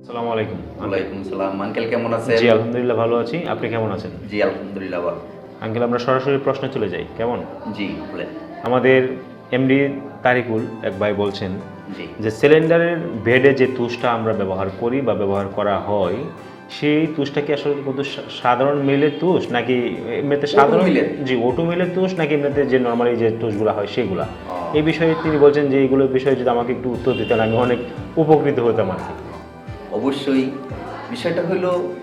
আসসালামু আলাইকুম। ওয়ালাইকুম সালাম। আঙ্কেল কেমন আছেন? জি আলহামদুলিল্লাহ ভালো আছি। আপনি কেমন আছেন? জি আলহামদুলিল্লাহ ভালো। আঙ্কেল আমরা সরাসরি প্রশ্নে চলে যাই। কেমন? জি বলেন। আমাদের এমডি তারিকুল এক ভাই বলছেন যে সিলিন্ডারের বেডে যে তুষটা আমরা ব্যবহার করি বা ব্যবহার করা হয় সেই তুষটা কি আসলে কিন্তু সাধারণ মিলের তুষ? নাকি এমনিতে সাধারণ। জি ওটু মিলের তুষ? নাকি এমনিতে যে নর্মালি যে তুষগুলো হয় সেগুলা। এই বিষয়ে তিনি বলছেন যে এইগুলোর বিষয়ে যদি আমাকে একটু উত্তর দিতেন আমি অনেক উপকৃত হতাম আর কি। অবশ্যই। বিষয়টা হলো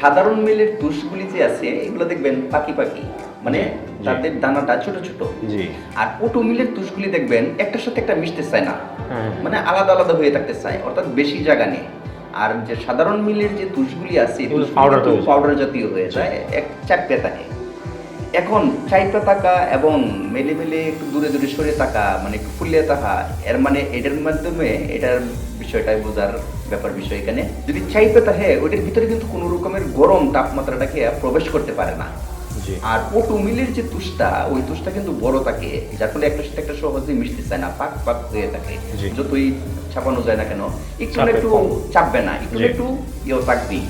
সাধারণ মিলের তুষগুলি যে আছে এগুলো দেখবেন পাখি পাখি। মানে তাদের দানাটা ছোট ছোট। জি। আর ওটো মিলের তুষগুলি দেখবেন একটার সাথে একটা মিশতে চায় না। হ্যাঁ। মানে আলাদা আলাদা হয়ে থাকতে চায় অর্থাৎ বেশি জায়গা নেই। আর যে সাধারণ মিলের যে তুষগুলি আছে। পাউডার জাতীয় হয়ে যায় এক চারটে থাকে। এখন চাইপা থাকা এবং মেলে মেলে একটু দূরে দূরে সরে থাকা মানে একটু ফুলিয়ে থাকা এর মানে এটার মাধ্যমে এটার বিষয়টাই বোঝার ব্যাপার বিষয় এখানে। যদি চাইপা থাকে ওইটার ভিতরে কিন্তু কোনো রকমের গরম তাপমাত্রাটাকে প্রবেশ করতে পারে না। আর ওটু মিলের যে তুষটা ওই তুষটা কিন্তু বড় থাকে যার ফলে একটা সাথে একটা সহজে মিশতে চায় না পাক পাক হয়ে থাকে যতই ছাপানো যায় না কেন একটু একটু চাপবে না একটু একটু ইয়েও থাকবেই।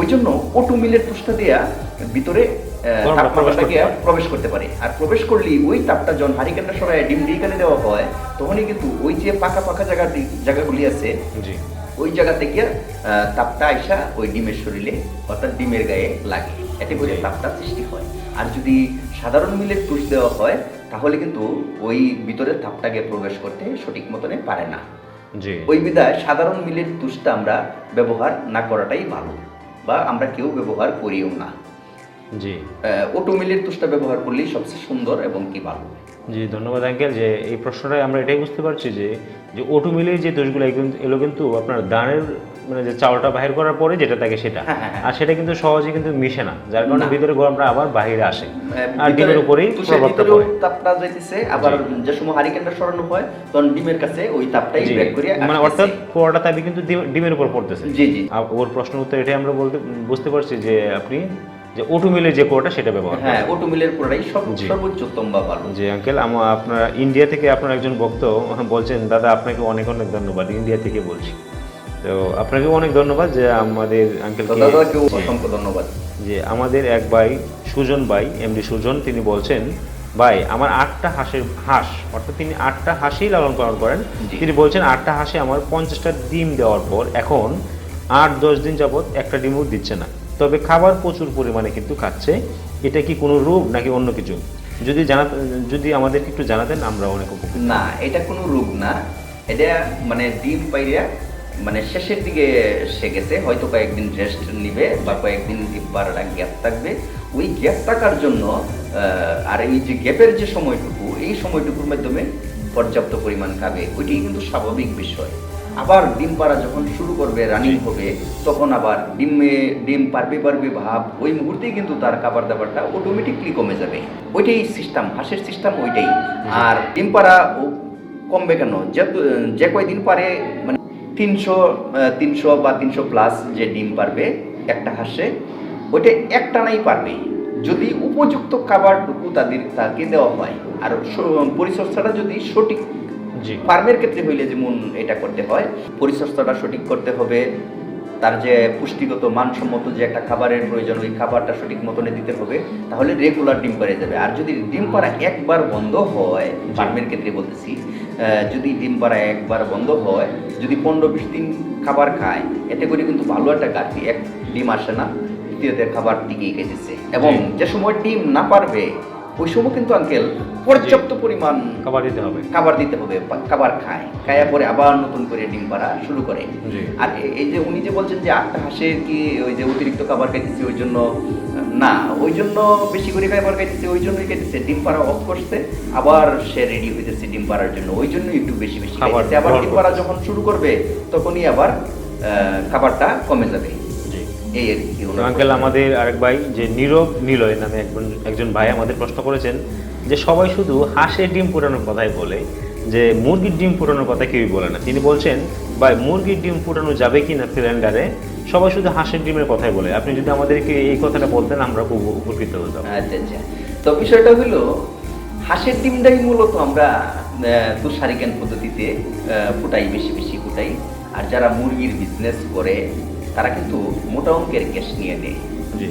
ওই জন্য ওটু মিলের তুষটা দেয়া ভিতরে প্রবেশ করতে পারে। আর প্রবেশ করলেই ওই তাপটা যখন হারিকেনটা সরায় ডিম ডিকানে দেওয়া হয় তখনই কিন্তু ওই যে পাকা পাকা জায়গা জায়গাগুলি আছে ওই জায়গা থেকে তাপটা আইসা ওই ডিমের শরীরে অর্থাৎ ডিমের গায়ে লাগে। এতে করে তাপটা সৃষ্টি হয়। আর যদি সাধারণ মিলের তুষ দেওয়া হয় তাহলে কিন্তু ওই ভিতরে তাপটাকে প্রবেশ করতে সঠিক মতনে পারে না। ওই বিধায় সাধারণ মিলের তুষটা আমরা ব্যবহার না করাটাই ভালো বা আমরা কেউ ব্যবহার করিও না। জি। অটোমিলের তুষটা ব্যবহার করলেই সবচেয়ে সুন্দর এবং কি ভালো। জি ধন্যবাদ আঙ্কেল। যে এই আমরা এটাই বুঝতে পারছি যে যে যে দোষগুলো এগুলো- কিন্তু আপনার দানের মানে যে চাউলটা বাহির করার পরে যেটা থাকে সেটা। হ্যাঁ, হ্যাঁ, হ্যাঁ। আর সেটা কিন্তু সহজে কিন্তু মিশে না যার কারণে ভিতরে গরমটা আবার বাইরে আসে। আর ডিমের উপরেই প্রভাবটা পড়ে। তাপটা যাইতেছে আবার যে সময় হারিকেনটা সরানো হয় তখন ডিমের কাছে ওই তাপটাই ব্যাক করে মানে অর্থাৎ পুরোটা তাবি কিন্তু ডিমের উপর পড়তেছে। জি জি। ওর প্রশ্ন উত্তর এটাই আমরা বলতে বুঝতে পারছি যে আপনি যে মিলের যে কোয়াটা সেটা ব্যবহার হ্যাঁ অটো মিলের পুরাই সব সর্বোচ্চ উত্তম বা ভালো জি আঙ্কেল আপনার ইন্ডিয়া থেকে আপনার একজন ভক্ত বলছেন দাদা আপনাকে অনেক অনেক ধন্যবাদ ইন্ডিয়া থেকে বলছি। তো আপনাকে অনেক ধন্যবাদ যে আমাদের আঙ্কেল দাদাকেও অসংখ্য ধন্যবাদ। যে আমাদের এক ভাই সুজন ভাই এমডি সুজন তিনি বলছেন ভাই আমার আটটা হাঁসের হাঁস অর্থাৎ তিনি আটটা হাঁসই লালন পালন করেন। তিনি বলছেন আটটা হাঁসে আমার পঞ্চাশটা ডিম দেওয়ার পর এখন আট দশ দিন যাবৎ একটা ডিমও দিচ্ছে না। তবে খাবার প্রচুর পরিমাণে কিন্তু খাচ্ছে। এটা কি কোনো রোগ নাকি অন্য কিছু? যদি জানা, যদি আমাদেরকে একটু জানাতেন, আমরা অনেক উপকৃত না, এটা কোনো রোগ না। এটা মানে ডিম পাইরা মানে শেষের দিকে সে গেছে, হয়তো কয়েকদিন রেস্ট নিবে বা কয়েকদিন ডিব্বার গ্যাপ থাকবে। ওই গ্যাপ থাকার জন্য আর এই যে গ্যাপের যে সময়টুকু, এই সময়টুকুর মাধ্যমে পর্যাপ্ত পরিমাণ খাবে, ওইটাই কিন্তু স্বাভাবিক বিষয়। আবার ডিম পাড়া যখন শুরু করবে রানিং হবে, তখন আবার ডিমে ডিম পারবে পারবে, ভাব, ওই মুহূর্তেই কিন্তু তার খাবার দাবারটা অটোমেটিকলি কমে যাবে। ওইটাই সিস্টেম হাঁসের সিস্টেম ওইটাই। আর ডিম পাড়া কমবে কেন? যে যে কয়দিন পারে মানে তিনশো তিনশো বা তিনশো প্লাস যে ডিম পারবে একটা হাঁসে, ওইটা একটানাই পারবে। যদি উপযুক্ত খাবারটুকু তাদের, তাকে দেওয়া হয়, আর পরিচর্যাটা যদি সঠিক ফার্মের ক্ষেত্রে হইলে যেমন এটা করতে হয় পরিচর্যাটা সঠিক করতে হবে তার যে পুষ্টিগত মানসম্মত যে একটা খাবারের প্রয়োজন ওই খাবারটা সঠিক মতনে দিতে হবে তাহলে রেগুলার ডিম পাড়ে যাবে। আর যদি ডিম পাড়া একবার বন্ধ হয় ফার্মের ক্ষেত্রে বলতেছি যদি ডিম পাড়া একবার বন্ধ হয় যদি পনেরো বিশ দিন খাবার খায় এতে করে কিন্তু ভালো একটা গাঠি এক ডিম আসে না দ্বিতীয়তে খাবার টিকেই খেতেছে এবং যে সময় ডিম না পারবে ওই সময় কিন্তু আঙ্কেল পর্যাপ্ত পরিমাণ খাবার দিতে হবে। খাবার দিতে হবে খাবার খায়। খায়া পরে আবার নতুন করে ডিম পাড়া শুরু করে। আর এই যে উনি যে বলছেন যে আটটা হাঁসের কি ওই যে অতিরিক্ত খাবার খাইতেছে ওই জন্য না ওই জন্য বেশি করে খাবার খাইতেছে ওই জন্যই খাইতেছে। ডিম পাড়া অফ করছে আবার সে রেডি হইতেছে ডিম পাড়ার জন্য। ওই জন্য একটু বেশি বেশি খাবার আবার ডিম পাড়া যখন শুরু করবে তখনই আবার আহ, খাবারটা কমে যাবে। এই আর কি আঙ্কেল আমাদের আরেক ভাই যে নীরব নিলয় নামে একজন একজন ভাই আমাদের প্রশ্ন করেছেন যে সবাই শুধু হাঁসের ডিম ফুটানোর কথাই বলে যে মুরগির ডিম ফুটানোর কথা কেউই বলে না। তিনি বলছেন ভাই মুরগির ডিম ফুটানো যাবে কি না সিলিন্ডারে? সবাই শুধু হাঁসের ডিমের কথাই বলে। আপনি যদি আমাদেরকে এই কথাটা বলতেন আমরা খুব উপকৃত হতাম। আচ্ছা আচ্ছা। তো বিষয়টা হলো হাঁসের ডিমটাই মূলত আমরা তুষারিকেন পদ্ধতিতে ফুটাই বেশি বেশি ফুটাই। আর যারা মুরগির বিজনেস করে তারা কিন্তু মোটা অঙ্কের ক্যাশ নিয়ে নেয়।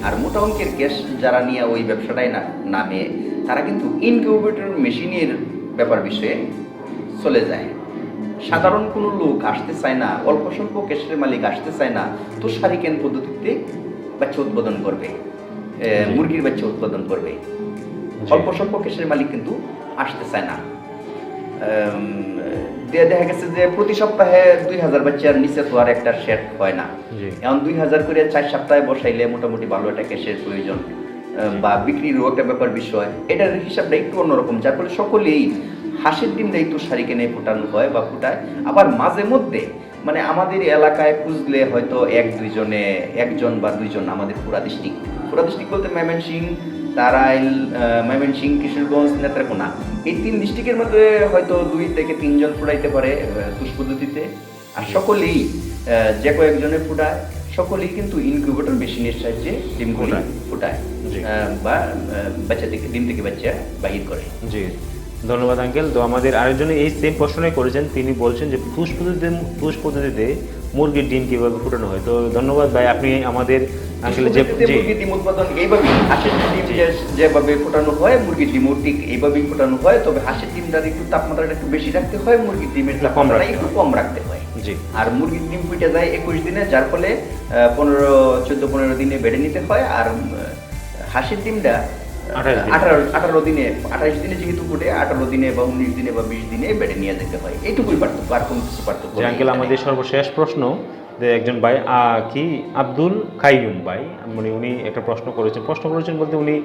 আর মোটা অঙ্কের ক্যাশ যারা নিয়ে ওই ব্যবসাটাই না নামে তারা কিন্তু ইনকিউবেটর মেশিনের ব্যাপার বিষয়ে চলে যায়। সাধারণ কোনো লোক আসতে চায় না অল্প স্বল্প ক্যাশের মালিক আসতে চায় না তুষারিকেন পদ্ধতিতে বাচ্চা উৎপাদন করবে? মুরগির বাচ্চা উৎপাদন করবে? অল্প স্বল্প কেসের মালিক কিন্তু আসতে চায় না। দেখা গেছে যে প্রতি সপ্তাহে দুই হাজার বাচ্চার নিচে তো আর একটা সেট হয় না। এখন দুই হাজার করে চার সপ্তাহে বসাইলে মোটামুটি ভালো একটা ক্যাশের প্রয়োজন বা বিক্রিরও একটা ব্যাপার বিষয়। এটার হিসাবটা একটু অন্যরকম যার ফলে সকলেই হাঁসের ডিমটা একটু সারি কেনে ফুটানো হয় বা ফুটায়। আবার মাঝে মধ্যে মানে আমাদের এলাকায় খুঁজলে হয়তো এক দুইজনে একজন বা দুইজন আমাদের পুরা ডিস্ট্রিক্ট পুরা ডিস্ট্রিক্ট বলতে ময়মনসিং তারাইল ময়মনসিং কিশোরগঞ্জ নেত্রকোনা। এই তিন ডিস্ট্রিক্টের মধ্যে হয়তো দুই থেকে তিনজন ফুটাইতে পারে তুষ পদ্ধতিতে। আর সকলেই যে কয়েকজনে ফুটায় সকলেই কিন্তু ইনকিউবেটর মেশিনের সাহায্যে ডিম ফুটায়। ফুটায় বা বাচ্চা থেকে ডিম থেকে বাচ্চা বাহির করে। জি। ধন্যবাদ আঙ্কেল। তো আমাদের আরেকজনে এই সেম প্রশ্নই করেছেন। তিনি বলছেন যে পুষ পদ্ধতিতে পুষ পদ্ধতিতে মুরগির ডিম কীভাবে ফুটানো হয় তো ধন্যবাদ ভাই আপনি আমাদের আঙ্কেল যে মুরগির ডিম উৎপাদন এইভাবেই হাঁসের ডিম যেভাবে ফোটানো হয় মুরগির ডিমও ঠিক এইভাবেই ফোটানো হয় তবে হাঁসের ডিমটার একটু তাপমাত্রাটা একটু বেশি রাখতে হয় মুরগির ডিমের রাখতে একটু হয়। কম রাখতে হয় জি আর মুরগির ডিম ফুটে যায় একুশ দিনে যার ফলে পনেরো চোদ্দ পনেরো দিনে বেড়ে নিতে হয় আর হাঁসের ডিমটা। আঠারো আঠারো দিনে আঠাশ দিনে যেহেতু ফুটে আঠারো দিনে বা উনিশ দিনে বা বিশ দিনে বেড়ে নিয়ে যেতে হয় এইটুকুই পার্থক্য আর কোনো কিছু পার্থক্য। আমাদের সর্বশেষ প্রশ্ন যে একজন ভাই কি? আব্দুল কাইয়ুম ভাই। মানে উনি একটা প্রশ্ন করেছেন। প্রশ্ন করেছেন বলতে উনি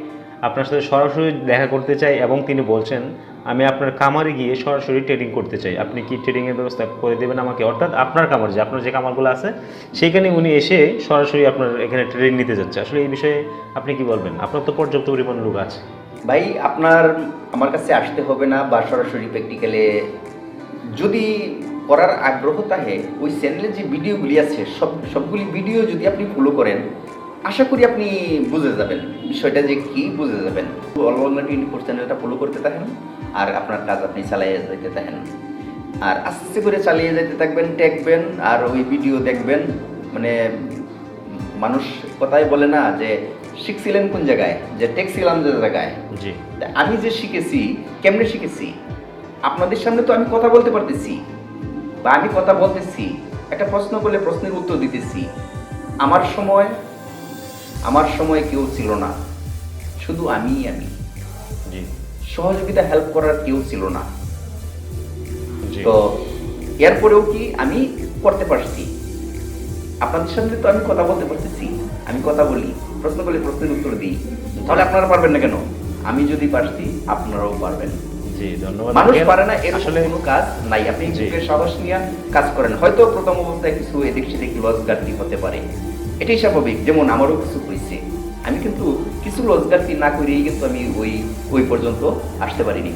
আপনার সাথে সরাসরি দেখা করতে চাই এবং তিনি বলছেন, আমি আপনার কামারে গিয়ে সরাসরি ট্রেডিং করতে চাই। আপনি কি ট্রেডিংয়ের ব্যবস্থা করে দেবেন আমাকে? অর্থাৎ আপনার কামার যে, আপনার যে কামারগুলো আছে সেইখানে উনি এসে সরাসরি আপনার এখানে ট্রেডিং নিতে যাচ্ছে। আসলে এই বিষয়ে আপনি কি বলবেন? আপনার তো পর্যাপ্ত পরিমাণ লোক আছে। ভাই, আপনার, আমার কাছে আসতে হবে না বা সরাসরি প্র্যাকটিক্যালে যদি করার আগ্রহ থাকে ওই চ্যানেলে যে ভিডিওগুলি আছে সব সবগুলি ভিডিও যদি আপনি ফলো করেন আশা করি আপনি বুঝে যাবেন বিষয়টা যে কি বুঝে যাবেন। অলঙ্গা টোয়েন্টি ফোর চ্যানেলটা ফলো করতে থাকেন আর আপনার কাজ আপনি চালিয়ে যেতে থাকেন। আর আস্তে আস্তে করে চালিয়ে যেতে থাকবেন দেখবেন আর ওই ভিডিও দেখবেন মানে মানুষ কথাই বলে না যে শিখছিলেন কোন জায়গায়? যে টেকছিলাম যে জায়গায়। জি। আমি যে শিখেছি কেমনে শিখেছি? আপনাদের সামনে তো আমি কথা বলতে পারতেছি। বা আমি কথা বলতেছি একটা প্রশ্ন করলে প্রশ্নের উত্তর দিতেছি। আমার সময় আমার সময় কেউ ছিল না। শুধু আমি আমি। জি। সহযোগিতা হেল্প করার কেউ ছিল না। তো এরপরেও কি আমি করতে পারছি? আপনাদের সামনে তো আমি কথা বলতে পারতেছি আমি কথা বলি প্রশ্ন করলে প্রশ্নের উত্তর দিই। তাহলে আপনারা পারবেন না কেন? আমি যদি পারছি আপনারাও পারবেন। জি ধন্যবাদ। মানুষ পারে না এরকম কোনো কাজ নাই। আপনি বুকের সাহস নিয়ে কাজ করেন। হয়তো প্রথম অবস্থায় কিছু এদিক সেদিক লস হতে পারে। এটাই স্বাভাবিক। যেমন আমারও কিছু হয়েছে। আমি কিন্তু কিছু ঘাটতি না করেই কিন্তু আমি ওই ওই পর্যন্ত আসতে পারিনি।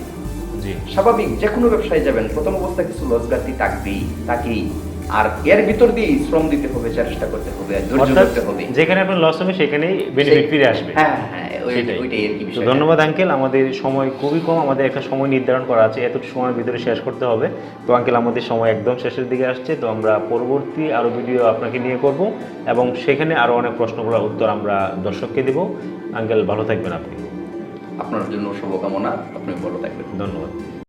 স্বাভাবিক যে কোনো ব্যবসায় যাবেন প্রথম অবস্থায় কিছু ঘাটতি থাকবেই তাকেই। আর এর ভিতর দিয়ে শ্রম দিতে হবে চেষ্টা করতে হবে ধৈর্য ধরতে হবে। যেখানে আপনার লস হবে সেখানেই বেনিফিট ফিরে আসবে। হ্যাঁ হ্যাঁ। ধন্যবাদ আঙ্কেল। আমাদের সময় খুবই কম। আমাদের একটা সময় নির্ধারণ করা আছে। এত সময়ের ভিতরে শেষ করতে হবে। তো আঙ্কেল আমাদের সময় একদম শেষের দিকে আসছে। তো আমরা পরবর্তী আরও ভিডিও আপনাকে নিয়ে করব এবং সেখানে আরও অনেক প্রশ্নগুলোর উত্তর আমরা দর্শককে দেব। আঙ্কেল ভালো থাকবেন আপনি। আপনার জন্য শুভকামনা। আপনি ভালো থাকবেন। ধন্যবাদ।